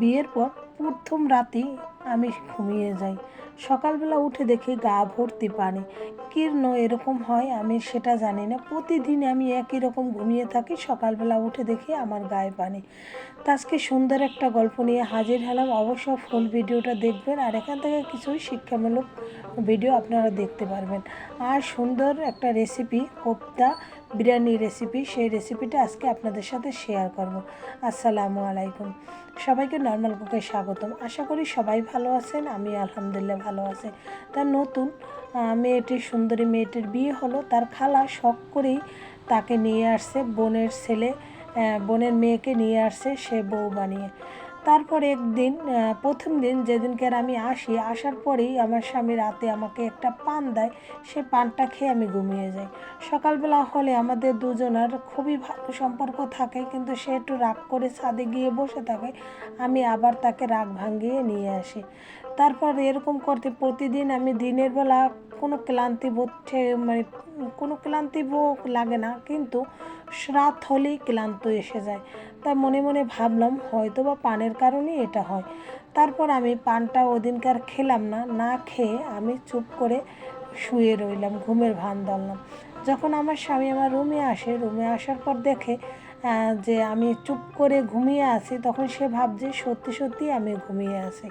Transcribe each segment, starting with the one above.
বিয়ের পর প্রথম রাতেই আমি ঘুমিয়ে যাই। সকালবেলা উঠে দেখি গা ভর্তি পানি। কীর্ণ এরকম হয় আমি সেটা জানি না। প্রতিদিন আমি একই রকম ঘুমিয়ে থাকি। সকালবেলা উঠে দেখি আমার গায়ে পানি। তো আজকে সুন্দর একটা গল্প নিয়ে হাজির হলাম। অবশ্য ফুল ভিডিওটা দেখবেন আর এখান থেকে কিছু শিক্ষামূলক ভিডিও আপনারা দেখতে পারবেন। আর সুন্দর একটা রেসিপি কোপ্তা বিরিয়ানি রেসিপি সেই রেসিপিটা আজকে আপনাদের সাথে শেয়ার করব। আসসালামু আলাইকুম। সবাইকে নর্মাল কুকে স্বাগতম। আশা করি সবাই ভালো আছেন, আমি আলহামদুলিল্লাহ ভালো আছি। তার নতুন মেয়েটির সুন্দরী মেয়েটির বিয়ে হলো, তার খালা শখ করেই তাকে নিয়ে আসছে, বোনের ছেলে বোনের মেয়েকে নিয়ে আসছে সে বউ বানিয়ে। তারপর একদিন প্রথম দিন যেদিনকে আমি আসি, আসার পরেই আমার স্বামী রাতে আমাকে একটা পান দেয়। সে পানটা খেয়ে আমি ঘুমিয়ে যাই। সকালবেলা হলে আমাদের দুজনের খুবই ভালো সম্পর্ক থাকে, কিন্তু সে একটু রাগ করে ছাদে গিয়ে বসে থাকে, আমি আবার তাকে রাগ ভাঙিয়ে নিয়ে আসি। তারপর এরকম করতে প্রতিদিন আমি দিনের বেলা কোনো ক্লান্তি বোধ মানে কোনো ক্লান্তি বোধ লাগে না, কিন্তু রাত হলেই ক্লান্ত এসে যায়। তাই মনে মনে ভাবলাম হয়তো বা পানের কারণেই এটা হয়। তারপর আমি পানটা ওদিনকার খেলাম না না খেয়ে আমি চুপ করে শুয়ে রইলাম, ঘুমের ভান ধরলাম। যখন আমার স্বামী আমার রুমে আসে, রুমে আসার পর দেখে যে আমি চুপ করে ঘুমিয়ে আছি, তখন সে ভাবছে সত্যি সত্যি আমি ঘুমিয়ে আছি।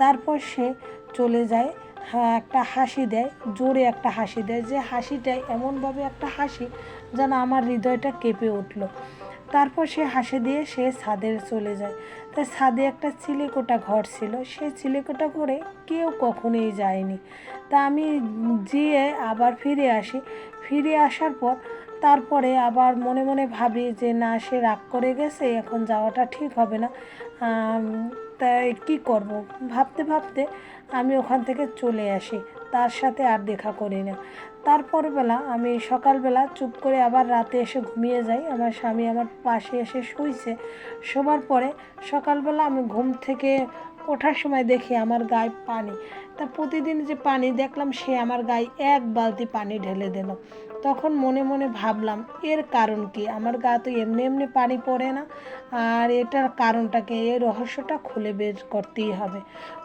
তারপর সে চলে যায় একটা হাসি দেয়, জোরে একটা হাসি দেয়। যে হাসিটাই এমনভাবে একটা হাসি যেন আমার হৃদয়টা কেঁপে উঠল। তারপর সে হাসি দিয়ে সে ছাদে চলে যায়। তাই ছাদে একটা চিলেকোটা ঘর ছিল। সেই চিলেকোটা ঘরে কেউ কখনোই যায়নি। তা আমি যেয়ে আবার ফিরে আসি। ফিরে আসার পর তারপরে আবার মনে মনে ভাবি যে, না, সে রাগ করে গেছে, এখন যাওয়াটা ঠিক হবে না। তাই কী করব? ভাবতে ভাবতে আমি ওখান থেকে চলে আসি। তার সাথে আর দেখা করি না। তারপর বেলা আমি সকালবেলা চুপ করে আবার রাতে এসে ঘুমিয়ে যাই। আমার স্বামী আমার পাশে এসে শুইছে। শোবার পরে সকালবেলা আমি ঘুম থেকে ওঠার সময় দেখি আমার গায়ে পানি। তা প্রতিদিন যে পানি দেখলাম, সে আমার গায়ে এক বালতি পানি ঢেলে দিল। তখন মনে মনে ভাবলাম, এর কারণ কি? আমার গা তো এমনি এমনি পানি পড়ে না। আর এটার কারণটাকে এই রহস্যটা খুলে বের করতেই হবে।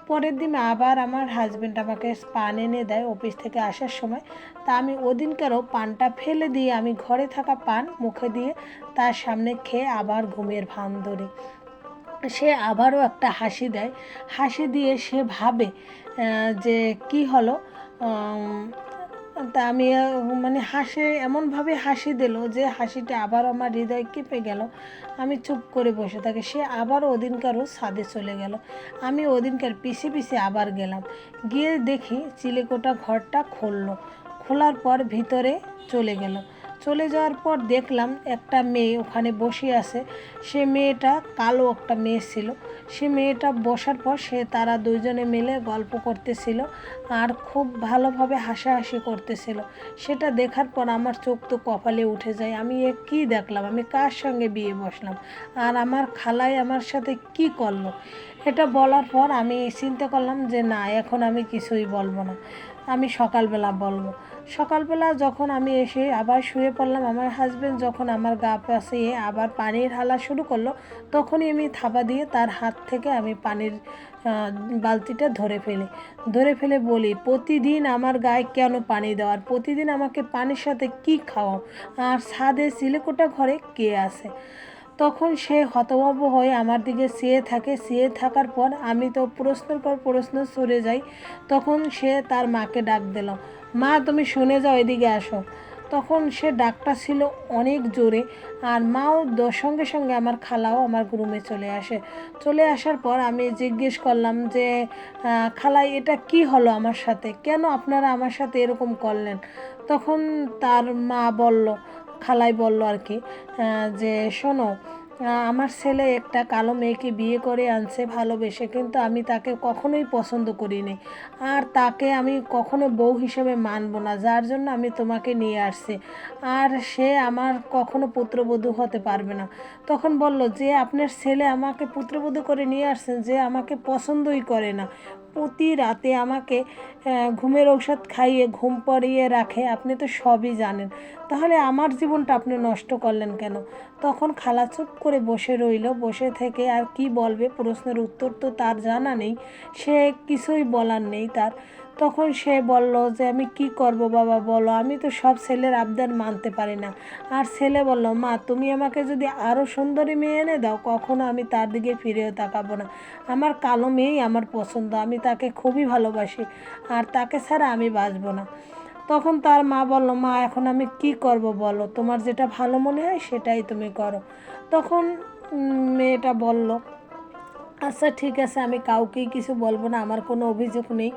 পরের দিন আবার আমার হাজব্যান্ড আমাকে পান এনে দেয় অফিস থেকে আসার সময়। তা আমি ওদিনকারও পানটা ফেলে দিয়ে আমি ঘরে থাকা পান মুখে দিয়ে তার সামনে খেয়ে আবার ঘুমের ভান ধরি। সে আবারও একটা হাসি দেয়। হাসি দিয়ে সে ভাবে যে কি হলো? তা আমি মানে হাসে, এমনভাবে হাসি দিল যে হাসিটা আবার আমার হৃদয় কেঁপে গেল। আমি চুপ করে বসে থাকি। সে আবারও ওদিনকারও ছাদে চলে গেল। আমি ওদিনকার পিছে পিছে আবার গেলাম। গিয়ে দেখি চিলেকোটা ঘরটা খুললো। খোলার পর ভিতরে চলে গেল। চলে যাওয়ার পর দেখলাম একটা মেয়ে ওখানে বসে আছে। সে মেয়েটা কালো একটা মেয়ে ছিল। সে মেয়েটা বসার পর সে তারা দুইজনে মিলে গল্প করতেছিল আর খুব ভালোভাবে হাসাহাসি করতেছিল। সেটা দেখার পর আমার চোখ তো কপালে উঠে যায়। আমি এ কী দেখলাম? আমি কার সঙ্গে বিয়ে বসলাম? আর আমার খালাই আমার সাথে কি করল? এটা বলার পর আমি চিন্তা করলাম যে না, এখন আমি কিছুই বলব না। আমি সকালবেলা বলব। সকালবেলা যখন আমি এসে আবার শুয়ে পড়লাম, আমার হাজবেন্ড যখন আমার গা পাশে আবার পানির হালা শুরু করল, তখনই আমি থাবা দিয়ে তার হাত থেকে আমি পানির বালতিটা ধরে ফেলি। ধরে ফেলে বলি, প্রতিদিন আমার গায়ে কেন পানি দেওয়ার প্রতিদিন আমাকে পানির সাথে কি খাওয়াও? আর ছাদে সিলেকোটা ঘরে কে আছে? তখন সে হতভম্ব হয়ে আমার দিকে চেয়ে থাকে। চেয়ে থাকার পর আমি তো প্রশ্নের পর প্রশ্ন সরে যাই। তখন সে তার মাকে ডাক দিল, মা, তুমি শুনে যাও, এদিকে আসো। তখন সে ডাকটা ছিল অনেক জোরে আর মাও সঙ্গে সঙ্গে আমার খালাও আমার রুমে চলে আসে। চলে আসার পর আমি জিজ্ঞেস করলাম যে খালাই এটা কি হলো আমার সাথে? কেন আপনারা আমার সাথে এরকম করলেন? তখন তার মা বলল খালাই বলল আর কি যে শোনো আমার ছেলে একটা কালো মেয়েকে বিয়ে করে আনছে, ভালোবেসে, কিন্তু আমি তাকে কখনোই পছন্দ করিনি। আর তাকে আমি কখনো বউ হিসেবে মানব না, যার জন্য আমি তোমাকে নিয়ে আসছি। আর সে আমার কখনো পুত্রবধূ হতে পারবে না। তখন বলল, যে আপনার ছেলে আমাকে পুত্রবধূ করে নিয়ে আসছেন, যে আমাকে পছন্দই করে না। প্রতি রাতে আমাকে ঘুমের ঔষধ খাইয়ে, ঘুম পড়িয়ে রাখে, আপনি তো সবই জানেন। তাহলে আমার জীবনটা আপনি নষ্ট করলেন কেন? তখন খালা চুপ করে বসে রইল, বসে থেকে আর কি বলবে? প্রশ্নের উত্তর তো তার জানা নেই, সে কিছুই বলার নেই তার। তখন সে বলল যে, আমি কি করব বাবা, বলো। আমি তো সব ছেলের আবদার মানতে পারি না। আর ছেলে বলল, মা, তুমি আমাকে যদি আরও সুন্দরী মেয়ে এনে দাও, কখনো আমি তার দিকে ফিরেও তাকাবো না। আমার কালো মেয়েই আমার পছন্দ, আমি তাকে খুবই ভালোবাসি, আর তাকে ছাড়া আমি বাঁচবো না। তখন তার মা বলল, মা, এখন আমি কি করব বলো? তোমার যেটা ভালো মনে হয় সেটাই তুমি করো। তখন মেয়েটা বলল আচ্ছা ঠিক আছে, আমি কাউকেই কিছু বলব না, আমার কোনো অভিযোগ নেই।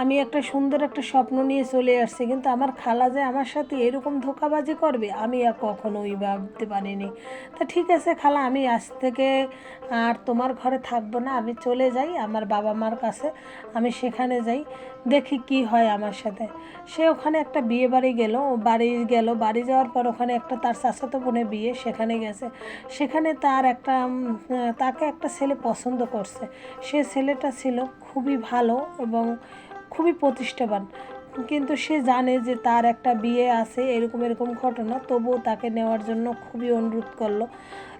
আমি একটা সুন্দর একটা স্বপ্ন নিয়ে চলে আসছি, কিন্তু আমার খালা যে আমার সাথে এরকম ধোকাবাজি করবে, আমি আর কখনোই ভাবতে পারিনি। তা ঠিক আছে খালা, আমি আজ থেকে আর তোমার ঘরে থাকব না, আমি চলে যাই আমার বাবা মার কাছে, আমি সেখানে যাই, দেখি কি হয় আমার সাথে। সে ওখানে একটা বিয়ে বাড়ি গেল বাড়ি গেল, বাড়ি যাওয়ার পর ওখানে একটা তার চাচাতো বোনের বিয়ে সেখানে গেছে। সেখানে তার একটা তাকে একটা ছেলে পছন্দ করছে। সে ছেলেটা ছিল খুবই ভালো এবং খুবই প্রতিষ্ঠাবান। কিন্তু সে জানে যে তার একটা বিয়ে আছে, এরকম এরকম ঘটনা, তবুও তাকে নেওয়ার জন্য খুবই অনুরোধ করল।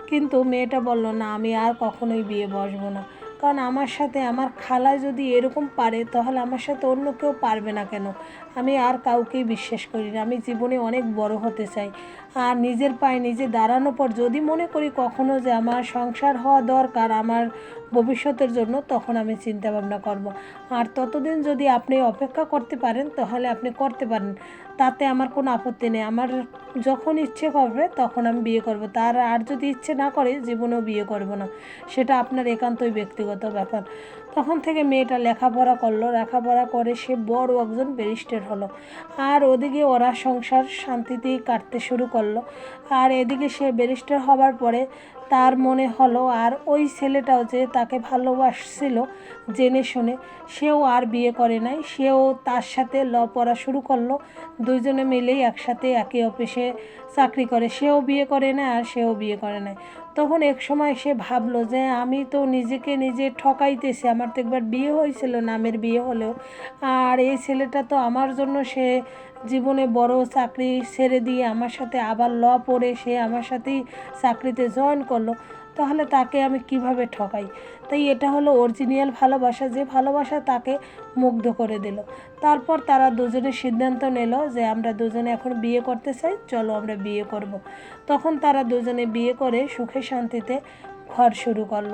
কিন্তু মেয়েটা বলল, না, আমি আর কখনোই বিয়ে বসবো না। কারণ আমার সাথে আমার খালা যদি এরকম পারে, তাহলে আমার সাথে অন্য কেউ পারবে না কেন? আমি আর কাউকেই বিশ্বাস করি না। আমি জীবনে অনেক বড় হতে চাই। আর নিজের পায়ে নিজে দাঁড়ানোর পর যদি মনে করি কখনো যে আমার সংসার হওয়া দরকার আমার ভবিষ্যতের জন্য, তখন আমি চিন্তা ভাবনা করব। আর ততদিন যদি আপনি অপেক্ষা করতে পারেন, তাহলে আপনি করতে পারেন। তাতে আমার কোনো আপত্তি নেই। আমার যখন ইচ্ছে করবে, তখন আমি বিয়ে করব। তার আর যদি ইচ্ছে না করে, জীবনেও বিয়ে করব না। সেটা আপনার একান্তই ব্যক্তিগত ব্যাপার। তখন থেকে মেয়েটা লেখাপড়া করল। লেখাপড়া করে সে বড় একজন ব্যারিস্টার হলো। আর ওদিকে ওরা সংসার শান্তিতেই কাটতে শুরু করল। আর এদিকে সে ব্যারিস্টার হবার পরে তার মনে হলো, আর ওই ছেলেটাও যে তাকে ভালোবাসছিল জেনে শুনে, সেও আর বিয়ে করে নাই। সেও তার সাথে ল পড়া শুরু করল। দুইজনে মিলেই একসাথে একই অফিসে চাকরি করে। সেও বিয়ে করে না আর সেও বিয়ে করে না তখন এক সময় সে ভাবলো যে, আমি তো নিজেকে নিজে ঠকাইতেছি। আমার তো একবার বিয়ে হয়েছিল, নামের বিয়ে হলেও। আর এই ছেলেটা তো আমার জন্য সে জীবনে বড় চাকরি ছেড়ে দিয়ে আমার সাথে আবার ল পড়ে সে আমার সাথেই চাকরিতে জয়েন করল, তাহলে তাকে আমি কীভাবে ঠকাই তাই এটা হলো অরিজিনাল ভালোবাসা, যে ভালোবাসা তাকে মুগ্ধ করে দিল তারপর তারা দুজনে সিদ্ধান্ত নিল যে আমরা দুজনে এখন বিয়ে করতে চাই, চলো আমরা বিয়ে করব। তখন তারা দুজনে বিয়ে করে সুখে শান্তিতে ঘর শুরু করল।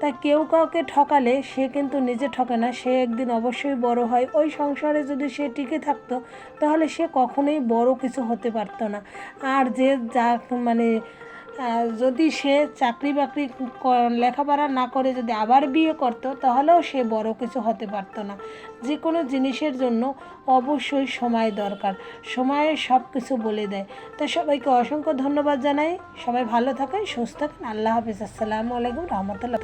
তা কেউ কাউকে ঠকালে সে কিন্তু নিজে ঠকে না, সে একদিন অবশ্যই বড় হয়। ওই সংসারে যদি সে টিকে থাকতো, তাহলে সে কখনোই বড় কিছু হতে পারতো না। আর যে যা মানে যদি সে চাকরি বাকরি লেখাপড়া না করে যদি আবার বিয়ে করতো, তাহলেও সে বড় কিছু হতে পারতো না। যে কোনো জিনিসের জন্য অবশ্যই সময় দরকার। সময়ে সব কিছু বলে দেয়। তো সবাইকে অসংখ্য ধন্যবাদ জানাই। সবাই ভালো থাকেন, সুস্থ থাকেন। আল্লাহ হাফিজ। আসসালামু আলাইকুম, রহমতুল্লাহ।